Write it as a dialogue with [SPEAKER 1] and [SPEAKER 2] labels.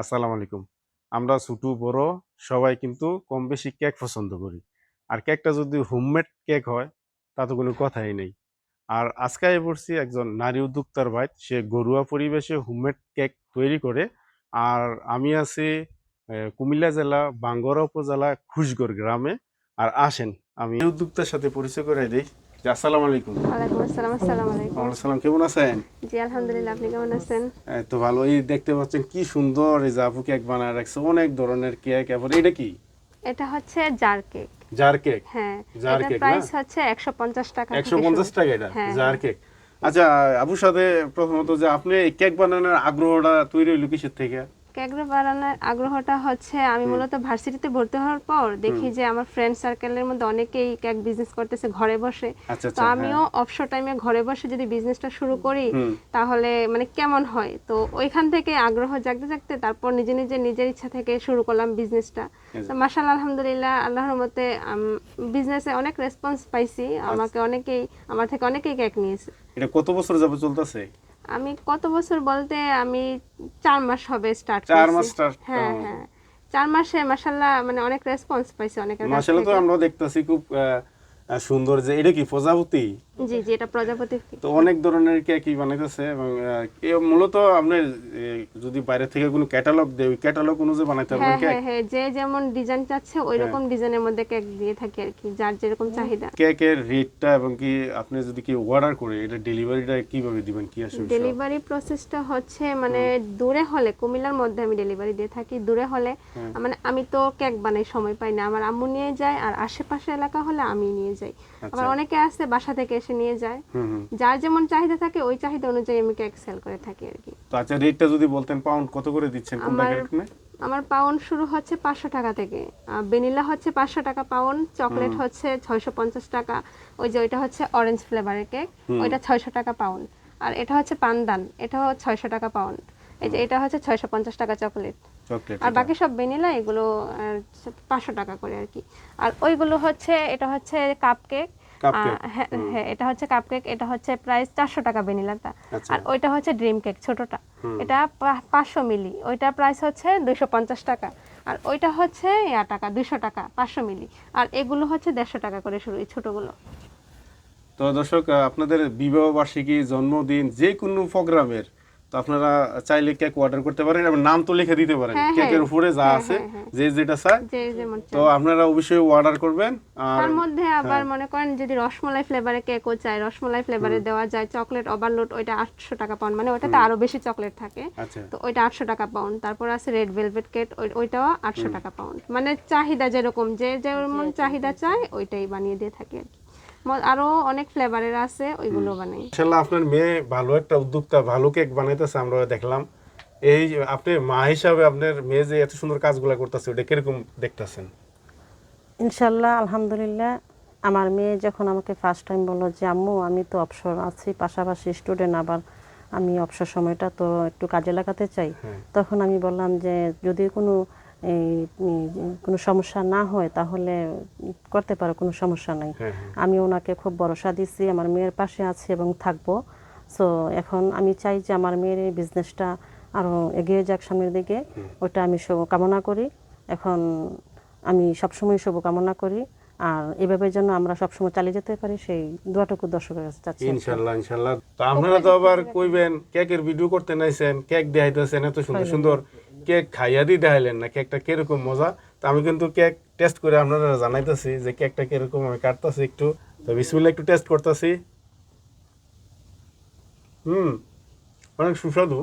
[SPEAKER 1] আসসালামু আলাইকুম। আমরা ছোট, বড় সবাই কিন্তু কম বেশি কেক পছন্দ করি। আর কেকটা যদি হোমমেড কেক হয়, তা তো কোনো কথাই নেই। আর আজকে পড়ছি একজন নারী উদ্যোক্তার ভাই, সে ঘরোয়া পরিবেশে হোমমেড কেক তৈরি করে। আর আমি আছি কুমিল্লা জেলা, বাঙ্গরা উপজেলা, খুশগড় গ্রামে। আর আসেন, আমি উদ্যোক্তার সাথে পরিচয় করে দিই। আসসালামু আলাইকুম।
[SPEAKER 2] ওয়ালাইকুম আসসালাম আসসালামু আলাইকুম।
[SPEAKER 1] ওয়ালাইকুম সালাম কেমন আছেন?
[SPEAKER 2] জি আলহামদুলিল্লাহ আপনি কেমন আছেন?
[SPEAKER 1] এই তো ভালো এই দেখতে পাচ্ছেন কি সুন্দর এই যে কেক বানায় রাখছে অনেক ধরনের কেক। এবার এটা কি?
[SPEAKER 2] এটা হচ্ছে জার কেক
[SPEAKER 1] জার কেক
[SPEAKER 2] হ্যাঁ
[SPEAKER 1] জার কেক না?
[SPEAKER 2] প্রাইস হচ্ছে 150 টাকা
[SPEAKER 1] এটা?
[SPEAKER 2] হ্যাঁ,
[SPEAKER 1] জার কেক আচ্ছা আপুর সাথে প্রথমত যে আপনি কেক বানানোর আগ্রহটা তৈরি হইল কিসের থেকে?
[SPEAKER 2] কেক বানানোর আগ্রহটা হচ্ছে আমি মূলত ভার্সিটিতে ভর্তি হওয়ার পর দেখি যে আমার ফ্রেন্ড সার্কেলের মধ্যে অনেকেই কেক বিজনেস করতেছে ঘরে বসে।
[SPEAKER 1] আচ্ছা
[SPEAKER 2] তো
[SPEAKER 1] আচ্ছা
[SPEAKER 2] আমিও অবসর টাইমে ঘরে বসে যদি বিজনেসটা শুরু করি তাহলে মানে কেমন হয়? তো ওইখান থেকে আগ্রহ জাগতে জাগতে তারপর নিজে নিজে নিজের ইচ্ছা থেকে শুরু করলাম বিজনেসটা তো মাসাল আলহামদুলিল্লাহ আল্লাহর মতে বিজনেসে অনেক রেসপন্স পাইছি। আমাকে অনেকেই আমার থেকে অনেকেই কেক নিয়েছে।
[SPEAKER 1] এটা কত বছর যাবে চলতেছে?
[SPEAKER 2] আমি কত বছর বলতে আমি চার মাস হবে স্টার্ট
[SPEAKER 1] চার মাস
[SPEAKER 2] হ্যাঁ হ্যাঁ। চার মাসে মাসাল্লাহ মানে অনেক রেসপন্স পাইছে অনেকের কাছ
[SPEAKER 1] মাসাল্লাহ তো আমরা দেখতেছি খুব সুন্দর যে এটা কি প্রজাপতি?
[SPEAKER 2] জি জি এটা প্রজাপতি।
[SPEAKER 1] তো অনেক ধরনের কেকই বানাইতেছে এবং মূলত আপনি যদি বাইরে থেকে কোনো ক্যাটালগ দেয় ওই ক্যাটালগ অনুযায়ী বানাইতে
[SPEAKER 2] হ্যাঁ
[SPEAKER 1] পারবেন কেক?
[SPEAKER 2] হ্যাঁ হ্যাঁ যে যেমন ডিজাইন চাচ্ছে ওই
[SPEAKER 1] হ্যাঁ।
[SPEAKER 2] রকম ডিজাইনের মধ্যে কেক দিয়ে থাকি আর কি যার যেরকম চাহিদা।
[SPEAKER 1] কেকের রেটটা এবং কি আপনি যদি কি অর্ডার করে এটা ডেলিভারিটা কীভাবে দিবেন? কি আসবে
[SPEAKER 2] ডেলিভারি প্রসেসটা হচ্ছে মানে দূরে হলে কুমিল্লার মধ্যে আমি ডেলিভারি দিয়ে থাকি দূরে হলে
[SPEAKER 1] হ্যাঁ।
[SPEAKER 2] মানে আমি তো কেক বানাই সময় পাই না। আমার আম্মু নিয়ে যায় আর আশেপাশে এলাকা হলে আমি নিয়ে যাই। আবার অনেকে আছে বাসা থেকে এসে নিয়ে যায়। যার যেমন চাহিদা থাকে ওই চাহিদা অনুযায়ী আমি কেক সেল করে থাকি আর কি।
[SPEAKER 1] তো আচ্ছা রেটটা যদি বলতেন পাউন্ড কত করে দিচ্ছেন কোনটা
[SPEAKER 2] আমার-
[SPEAKER 1] কেক
[SPEAKER 2] আমার পাউন্ড শুরু হচ্ছে পাঁচশো টাকা থেকে। ভ্যানিলা হচ্ছে পাঁচশো টাকা পাউন্ড চকলেট হচ্ছে ছয়শো পঞ্চাশ টাকা। ওই যে ওইটা হচ্ছে অরেঞ্জ ফ্লেভারের কেক ওইটা ছয়শো টাকা পাউন্ড আর এটা হচ্ছে পানদান এটাও ছয়শো টাকা পাউন্ড এই যে এটা হচ্ছে ছয়শো পঞ্চাশ টাকা চকলেট
[SPEAKER 1] চকলেট
[SPEAKER 2] আর বাকি সব ভ্যানিলা এগুলো পাঁচশো টাকা করে আর কি। আর ওইগুলো হচ্ছে এটা হচ্ছে কাপ কেক হ্যাঁ হ্যাঁ এটা হচ্ছে কাপ কেক এটা হচ্ছে প্রাইস চারশো টাকা ভ্যানিলাটা
[SPEAKER 1] আচ্ছা।
[SPEAKER 2] আর ওইটা হচ্ছে ড্রিম কেক ছোটটা। এটা পাঁচশো মিলি ওইটা প্রাইস হচ্ছে দুইশো পঞ্চাশ টাকা। আর ওইটা হচ্ছে ইয়া টাকা দুইশো টাকা পাঁচশো মিলি আর এগুলো হচ্ছে দেড়শো টাকা করে শুরু এই ছোটগুলো।
[SPEAKER 1] তো দর্শক আপনাদের বিবাহ বার্ষিকী জন্মদিন যে কোনো প্রোগ্রামের তো আপনারা চাইলে কেক অর্ডার করতে পারেন এবং নাম তো লিখে দিতে পারেন।
[SPEAKER 2] হ্যাঁ,
[SPEAKER 1] কেকের
[SPEAKER 2] হ্যাঁ।
[SPEAKER 1] উপরে যা
[SPEAKER 2] হ্যাঁ,
[SPEAKER 1] আছে
[SPEAKER 2] হ্যাঁ, হ্যাঁ।
[SPEAKER 1] যে যেটা চায়। তো আপনারা অবশ্যই অর্ডার করবেন আর
[SPEAKER 2] তার মধ্যে
[SPEAKER 1] হ্যাঁ।
[SPEAKER 2] আবার মনে করেন যদি রসমলাই ফ্লেভারে কেকও চাই রসমলাই ফ্লেভারে দেওয়া যায় চকলেট ওভারলোড ওইটা আটশো টাকা পাউন্ড মানে ওটাতে আরও বেশি চকলেট থাকে।
[SPEAKER 1] আচ্ছা।
[SPEAKER 2] তো ওইটা আটশো টাকা পাউন্ড তারপর আছে রেড ভেলভেট কেক ওইটাও আটশো টাকা পাউন্ড মানে চাহিদা যেরকম যে যেমন চাহিদা চায় ওইটাই বানিয়ে দিয়ে থাকি আর কি। আরও অনেক ফ্লেভারের আছে ওইগুলো বানাই।
[SPEAKER 1] ইনশাল্লাহ আপনার মেয়ে ভালো একটা উদ্যোক্তা ভালো কেক বানাইতেছে আমরা দেখলাম। এই আপনি মা হিসাবে আপনার মেয়ে যে এত সুন্দর কাজগুলো করতেছে ওটা কীরকম দেখতেছেন?
[SPEAKER 3] ইনশাল্লাহ আলহামদুলিল্লাহ আমার মেয়ে যখন আমাকে ফার্স্ট টাইম বলল যে আম্মু আমি তো অবসর আছি পাশাপাশি স্টুডেন্ট আবার আমি অবসর সময়টা তো একটু কাজে লাগাতে চাই। তখন আমি বললাম যে যদি কোনো এই কোনো সমস্যা না হয় তাহলে করতে পারো কোনো সমস্যা নাই।
[SPEAKER 1] হ্যাঁ
[SPEAKER 3] আমি ওনাকে খুব ভরসা দিচ্ছি আমার মেয়ের পাশে আছি এবং থাকব। সো এখন আমি চাই যে আমার মেয়ের এই বিজনেসটা আরও এগিয়ে যাক সামনের দিকে। ওটা আমি শুভ কামনা করি। এখন আমি সবসময় শুভকামনা করি। আর এভাবে যেন আমরা সবসময় চালিয়ে যেতে পারি সেই দোয়াটুকু দর্শকের কাছে চাচ্ছি
[SPEAKER 1] ইনশাল্লাহ ইনশাল্লাহ। তো আপনারা তো আবার কইবেন কেকের ভিডিও করতে নাইছেন কেক দেখাইতেছেন এত সুন্দর সুন্দর। কেক খাইয়া দিয়ে দেখাইলেন না, কেকটা কীরকম মজা? তো আমি কিন্তু কেক টেস্ট করে আপনারা জানাইতেছি যে কেকটা কীরকম, আমি কাটতেছি একটু। তো বিসমিল্লা একটু টেস্ট করতেছি। হুম, অনেক সুস্বাদু।